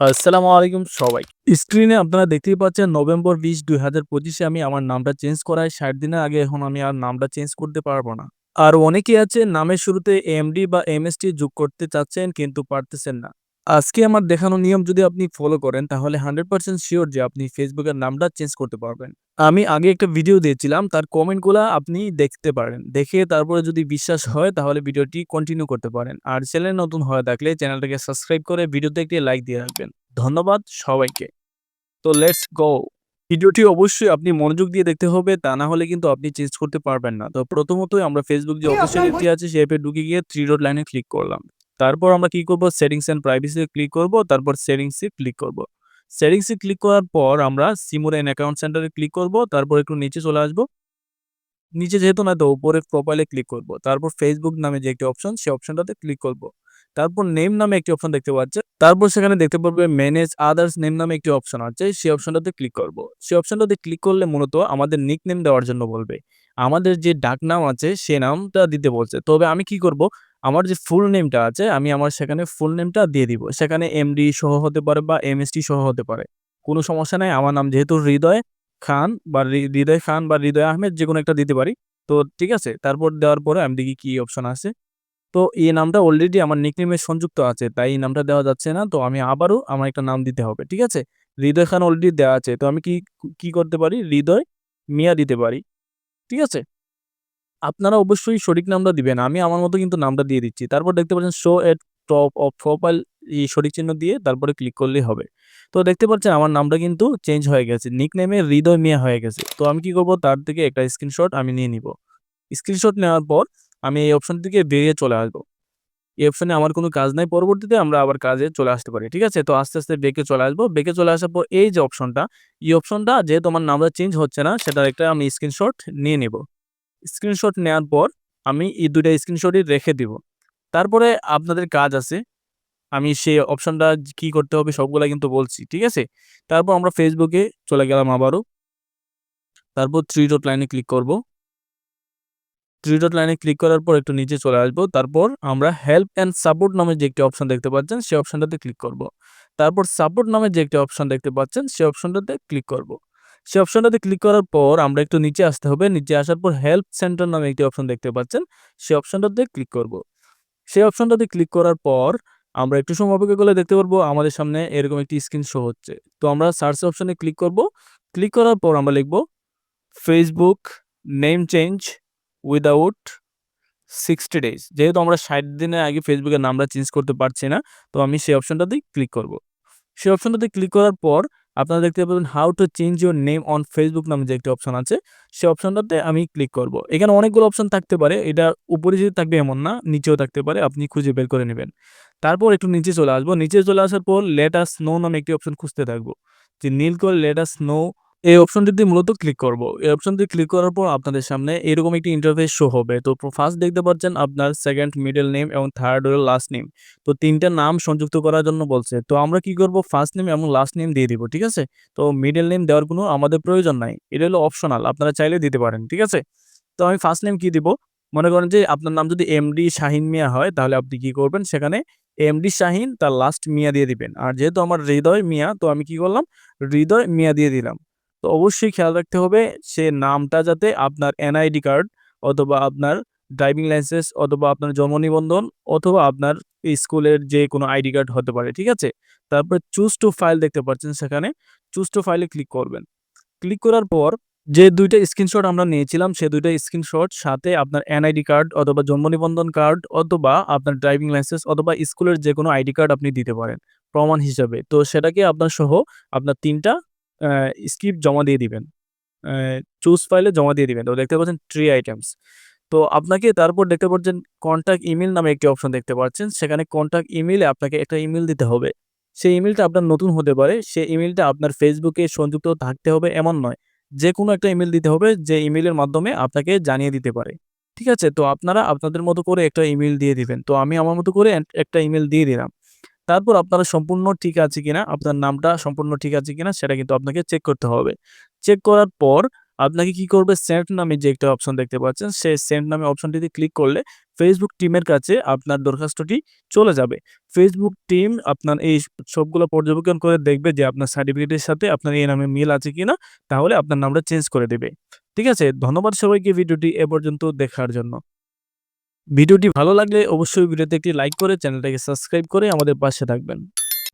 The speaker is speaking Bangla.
আসসালামু আলাইকুম সবাই। স্ক্রিনে আপনারা দেখতেই পাচ্ছেন নভেম্বর বিশ, দুই হাজার পঁচিশে আমি আমার নামটা চেঞ্জ করাই ৬০ দিনের আগে এখন আমি আর নামটা চেঞ্জ করতে পারব না। আর অনেকেই আছে নামের শুরুতে এমডি বা এমএসটি যোগ করতে চাচ্ছেন কিন্তু পারতেছেন না। আজকে আমার দেখানো নিয়ম যদি আপনি ফলো করেন তাহলে হান্ড্রেড পার্সেন্ট শিওর যে আপনি ফেসবুকের নামটা চেঞ্জ করতে পারবেন। আমি আগে একটা ভিডিও দিয়েছিলাম তার কমেন্টগুলা আপনি দেখতে পারেন। দেখে তারপরে যদি বিশ্বাস হয় তাহলে ভিডিওটি কন্টিনিউ করতে পারেন। আর চ্যানেল নতুন হয়ে থাকলে চ্যানেলটাকে সাবস্ক্রাইব করে ভিডিওতে একটি লাইক দিয়ে রাখবেন। ধন্যবাদ সবাইকে। তো লেটস গো। ভিডিওটি অবশ্যই আপনি মনোযোগ দিয়ে দেখতে হবে তা না হলে কিন্তু আপনি চেঞ্জ করতে পারবেন না। তো প্রথমতই আমরা ফেসবুক যে অফিসিয়াল অ্যাপটি আছে সেই অ্যাপে ঢুকে গিয়ে থ্রি ডট লাইনে ক্লিক করলাম। তারপর আমরা কি করব সেটিংস এন্ড প্রাইভেসি ক্লিক করব, তারপর সেটিংস ক্লিক করব। সেটিংস ক্লিক করার পর আমরা সিমুর এন্ড অ্যাকাউন্ট সেন্টারে ক্লিক করব, তারপর একটু নিচে চলে আসব। নিচে যেহেতু না, তো উপরে প্রোফাইলে ক্লিক করব। তারপর ফেসবুক নামে যে একটি অপশন সেই অপশনটাতে ক্লিক করব। তারপর নেম নামে একটি অপশন দেখতে পাচ্ছেন। তারপর সেখানে দেখতে পারবে ম্যানেজ আদার্স নেম নামে একটি অপশন আছে সেই অপশনটাতে ক্লিক করব। সেই অপশনটাতে ক্লিক করলে মূলত আমাদের নিকনেম দেওয়ার জন্য বলবে। আমাদের যে ডাকনাম আছে, সে নামটা দিতে বলছে। তবে আমি কি করব আমার যে ফুল নেমটা আছে আমি আমার সেখানে ফুল নেমটা দিয়ে দিব। সেখানে এমডি সহ হতে পারে বা এমএসটি সহ হতে পারে। কোনো সমস্যা নাই। আমার নাম যেহেতু হৃদয় খান বা হৃদয় খান বা হৃদয় আহমেদ যে কোনো একটা দিতে পারি। তো ঠিক আছে? তারপর দেওয়ার পরে আমি দেখি কী অপশন আছে। তো এই নামটা অলরেডি আমার নিকনেমে সংযুক্ত আছে। তাই এই নামটা দেওয়া যাচ্ছে না। তো আমি আবারও আমার একটা নাম দিতে হবে। ঠিক আছে? হৃদয় খান অলরেডি দেওয়া আছে। তো আমি কি, কি করতে পারি? হৃদয় মিয়া দিতে পারি। ঠিক আছে? আপনারা অবশ্যই সঠিক নামটা দিবেন। আমি আমার মতো কিন্তু নামটা দিয়ে দিচ্ছি। তারপর দেখতে পাচ্ছেন show at top of profile এই সঠিক চিহ্ন দিয়ে তারপরে ক্লিক করলেই হবে। তো দেখতে পাচ্ছেন আমার নামটা কিন্তু চেঞ্জ হয়ে গেছে। নিক নেমে হৃদয় মিয়া হয়ে গেছে। তো আমি কি করব তার থেকে একটা স্ক্রিনশট আমি নিয়ে নিব। স্ক্রিনশট নেওয়ার পর আমি এই অপশন থেকে বেরিয়ে চলে আসব। এই অপশনে আমার কোনো কাজ নাই। পরবর্তীতে আমরা আবার কাজে চলে আসতে পারি। ঠিক আছে? তো আস্তে, আস্তে বেঁকে চলে আসব বেঁকে চলে আসার পর এই যে অপশনটা, এই অপশনটা যেহেতু আমার নামটা চেঞ্জ হচ্ছে না সেটার একটা আমি স্ক্রিনশট নিয়ে নিব। স্ক্রিনশট নেওয়ার পর আমি এই ২ টা স্ক্রিনশটই রেখে দিব। তারপরে আপনাদের কাজ আছে। আমি সেই অপশনটা কি করতে হবে সবগুলা কিন্তু বলছি। ঠিক আছে? তারপর আমরা ফেসবুকে চলে গেলাম আবারও। তারপর থ্রি ডট লাইনে ক্লিক করব। থ্রি ডট লাইনে ক্লিক করার পর একটু নিচে চলে আসব তারপর আমরা হেল্প অ্যান্ড সাপোর্ট নামে যে একটি অপশন দেখতে পাচ্ছেন সেই অপশনটাতে ক্লিক করব। তারপর সাপোর্ট নামে যে একটি অপশন দেখতে পাচ্ছেন সেই অপশনটাতে ক্লিক করব। সেই অপশনটাতে ক্লিক করার পর আমরা একটু নিচে আসতে হবে। নিচে আসার পর হেল্প সেন্টার নামে একটি অপশন দেখতে পাচ্ছেন। সেই অপশনটাতে ক্লিক করব। সেই অপশনটাতে ক্লিক করার পর আমরা একটু সময় অপেক্ষা করলে দেখতে পারব আমাদের সামনে এরকম একটি স্ক্রিন শো হচ্ছে। তো আমরা সার্চ অপশনে ক্লিক করব। ক্লিক করার পর আমরা লিখব Facebook name change without sixty days. যেহেতু আমরা ৬০ দিনের আগে ফেসবুকের নামটা চেঞ্জ করতে পারছি না। তো আমি সেই অপশনটাতেই ক্লিক করব। সেই অপশনটাতে ক্লিক করার পর আপনারা দেখতে পাবেন how to change your name on Facebook নামে যে একটি অপশন আছে সে অপশনটাতে আমি ক্লিক করব। এখানে অনেকগুলো অপশন থাকতে পারে। এটা উপরে যদি থাকবে এমন না, নিচেও থাকতে পারে। আপনি খুঁজে বের করে নেবেন তারপর একটু নিচে চলে আসব নিচে চলে আসার পর লেট আস নো নামে একটি অপশন খুঁজতে থাকব যে নীল কল লেট আস নো এই অপশনটিতে মূলত ক্লিক করব। এই অপশনটি ক্লিক করার পর আপনাদের সামনে এরকম একটি ইন্টারফেস শো হবে। তো ফার্স্ট দেখতে পাচ্ছেন আপনার সেকেন্ড মিডল নেম এবং থার্ড হলো লাস্ট নেম। তো ৩ টা নাম সংযুক্ত করার জন্য বলছে। তো আমরা কি করব ফার্স্ট নেম এবং লাস্ট নেম দিয়ে দিব। ঠিক আছে? তো মিডল নেম দেওয়ার কোনো আমাদের প্রয়োজন নাই। এটা হলো অপশনাল। আপনারা চাইলে দিতে পারেন। ঠিক আছে? তো আমি ফার্স্ট নেম কি দিব? মনে করেন যে আপনার নাম যদি এমডি শাহীন মিয়া হয়, তাহলে আপনি কি করবেন সেখানে এমডি শাহীন তার লাস্ট মিয়া দিয়ে দিবেন। আর যেহেতু আমার হৃদয় মিয়া, তো আমি কি করলাম হৃদয় মিয়া দিয়ে দিলাম। তো অবশ্যই খেয়াল রাখতে হবে সে নামটা যাতে আপনার এনআইডি কার্ড অথবা আপনার ড্রাইভিং লাইসেন্স অথবা আপনার জন্ম নিবন্ধন অথবা আপনার স্কুলের যে কোনো আইডি কার্ড হতে পারে। ঠিক আছে? তারপর চুজ টু ফাইল দেখতে পাচ্ছেন সেখানে চুজ টু ফাইলে ক্লিক করবেন। ক্লিক করার পর যে দুইটা স্ক্রিনশট আমরা নিয়েছিলাম, সে দুইটা স্ক্রিনশট সাথে আপনার এনআইডি কার্ড অথবা জন্ম নিবন্ধন কার্ড অথবা আপনার ড্রাইভিং লাইসেন্স অথবা স্কুলের যে কোনো আইডি কার্ড আপনি দিতে পারেন, প্রমাণ হিসাবে। তো সেটাকে আপনার সহ আপনার ৩ টা অ্যা স্ক্রিপ্ট জমা দিয়ে দিবেন। চুজ ফাইলে জমা দিয়ে দিবেন। তো দেখতে পাচ্ছেন 3 আইটেমস। তো আপনাকে তারপর দেখতে পাচ্ছেন কনট্যাক্ট ইমেল নামে একটি অপশন দেখতে পাচ্ছেন। সেখানে কনট্যাক্ট ইমেলে আপনাকে একটা ইমেল দিতে হবে। সেই ইমেলটা আপনার নতুন হতে পারে। সেই ইমেলটা আপনার ফেসবুকে সংযুক্ত থাকতে হবে এমন নয়। যে কোনো একটা ইমেল দিতে হবে যে ইমেলের মাধ্যমে আপনাকে জানিয়ে দিতে পারে। ঠিক আছে? তো আপনারা আপনাদের মতো করে একটা ইমেল দিয়ে দিবেন। তো আমি আমার মতো করে একটা ইমেল দিয়ে দিলাম। তারপর আপনারা সম্পূর্ণ ঠিক আছে কিনা, আপনার নামটা সম্পূর্ণ ঠিক আছে কিনা সেটা কিন্তু আপনাকে চেক করতে হবে। চেক করার পর আপনাকে কি করবে সেন্ট নামে যে একটা অপশন দেখতে পাচ্ছেন সেই সেন্ট নামে অপশনটিতে ক্লিক করলে ফেসবুক টিমের কাছে আপনার দরখাস্তটি চলে যাবে। ফেসবুক টিম আপনার এই সবগুলো পর্যবেক্ষণ করে দেখবে যে আপনার সার্টিফিকেটের সাথে আপনার এই নামে মিল আছে কিনা তাহলে আপনার নামটা চেঞ্জ করে দেবে। ঠিক আছে? ধন্যবাদ সবাইকে ভিডিওটি এ পর্যন্ত দেখার জন্য। ভিডিওটি ভালো লাগলে অবশ্যই ভিডিওতে একটি লাইক করে চ্যানেলটাকে সাবস্ক্রাইব করে আমাদের পাশে থাকবেন।